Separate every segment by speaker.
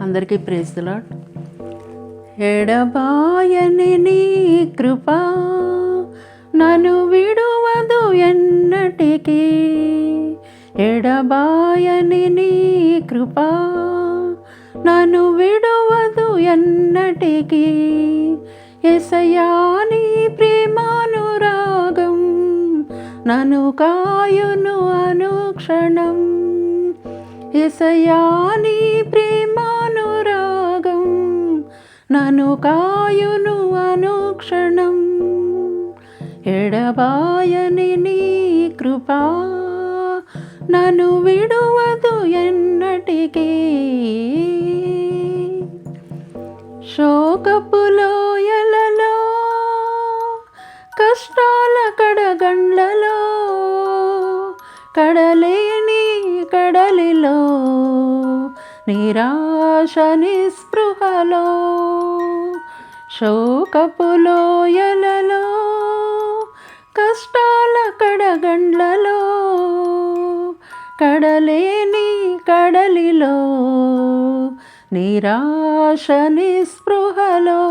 Speaker 1: అందరికీ ప్రేస్తులా ఎడబాయని నీ కృప నన్ను విడువదు ఎన్నటికీ. ఎడబాయని నీ కృప నన్ను విడువదు ఎన్నటికీ. ఎసయా నీ ప్రేమానురాగం నన్ను కాయును అనుక్షణం. ఎసయా నీ నను కాయును అనుక్షణం. ఎడబాయని నీ కృపా. నన్ను విడువదు ఎన్నటికీ. శోకపులోయలలో కష్టాల కడగండ్లలో కడలేని కడలిలో నిరాశ నిస్పృహలో శోకపు కష్టాల కడగండ్లలో కడలేని కడలిలో నిరాశ నిస్పృహలో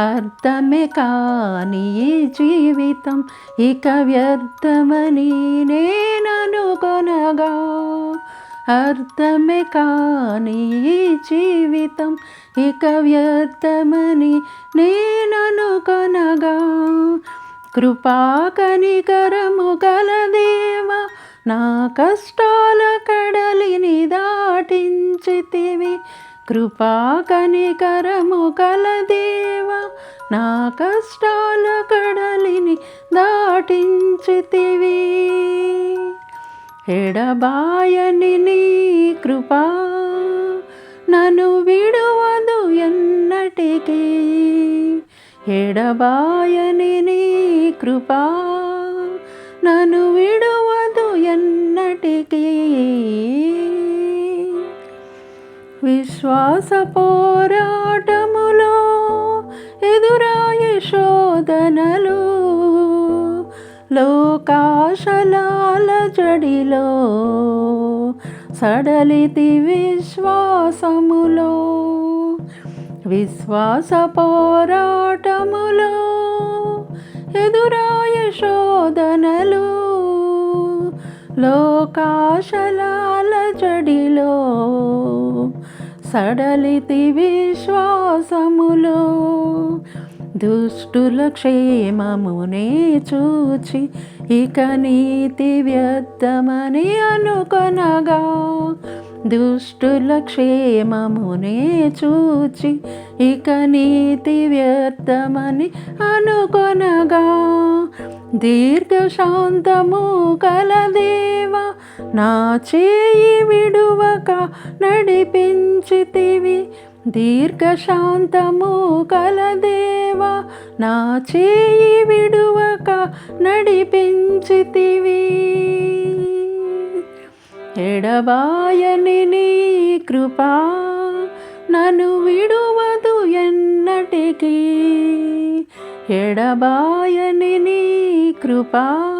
Speaker 1: అర్థమే కాని ఈ జీవితం ఇక వ్యర్థమని నేననుకొన అర్థమే కాని ఈ జీవితం ఇక వ్యర్థమని నేననుకొనగా కృపా కనికరము గలదేవ నా కష్టాల కడలిని దాటించితివి. కృపాకనికరము కలదేవ నా కష్టాల కడలిని దాటించితివి. ఎడబాయని నీ కృపా నన్ను విడువదు ఎన్నటికీ. ఎడబాయని నీ కృపా నన్ను విడువదు ఎన్నటికీ. విశ్వాస పోరాటములో ఎదురాయ శోధనలు లోకాశలా జడిలో సడలితి విశ్వాసములో విశ్వాస పోరాటములో ఎదురాయ శోధనలు లోకాశలాల జడిలో సడలితి విశ్వాసములో దుష్టుల క్షేమమునే చూచి ఇక నీతి వ్యర్థమని అనుకొనగా. దుష్టుల క్షేమమునే చూచి ఇక నీతి వ్యర్థమని అనుకొనగా. దీర్ఘశాంతము కలదేవా నా చేయి విడువక నడిపించి దీర్ఘశాంతము కలదేవా నా చేయి విడువక నడిపించితివి. ఎడబాయని నీ కృపా నన్ను విడువదు ఎన్నటికీ. ఎడబాయని నీ కృపా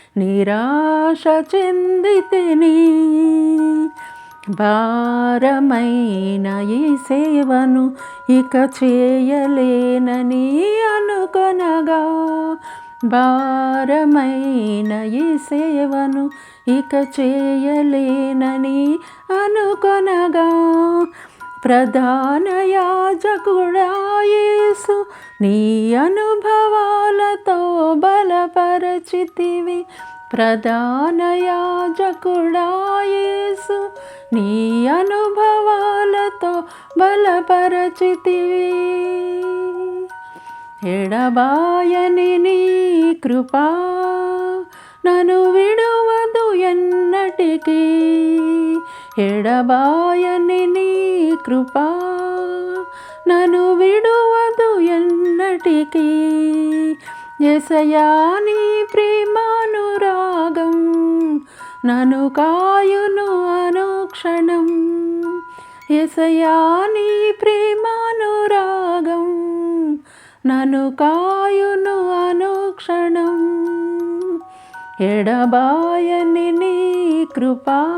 Speaker 1: నిరాశ చెందితిని. భారమైన ఈ సేవను ఇక చేయలేనని అనుకొనగా భారమైన ఈ సేవను ఇక చేయలేనని అనుకొనగా ప్రధాన యాజకుడాయేసు నీ అనుభవాలతో బలపరచితివి. ప్రధాన యాజకుడాయేసు నీ అనుభవాలతో బలపరచితివి. ఎడబాయని నీ కృపా నన్ను విడువ ఎన్నటికీ. ఎడబాయని నీ కృపా నన్ను విడువదు ఎన్నటికీ. ఎసయా నీ ప్రేమానురాగం నన్ను కాయును అనుక్షణం. ఎసయా నీ ప్రేమానురాగం నన్ను కాయును అనుక్షణం. ఎడబాయని నీ కృపా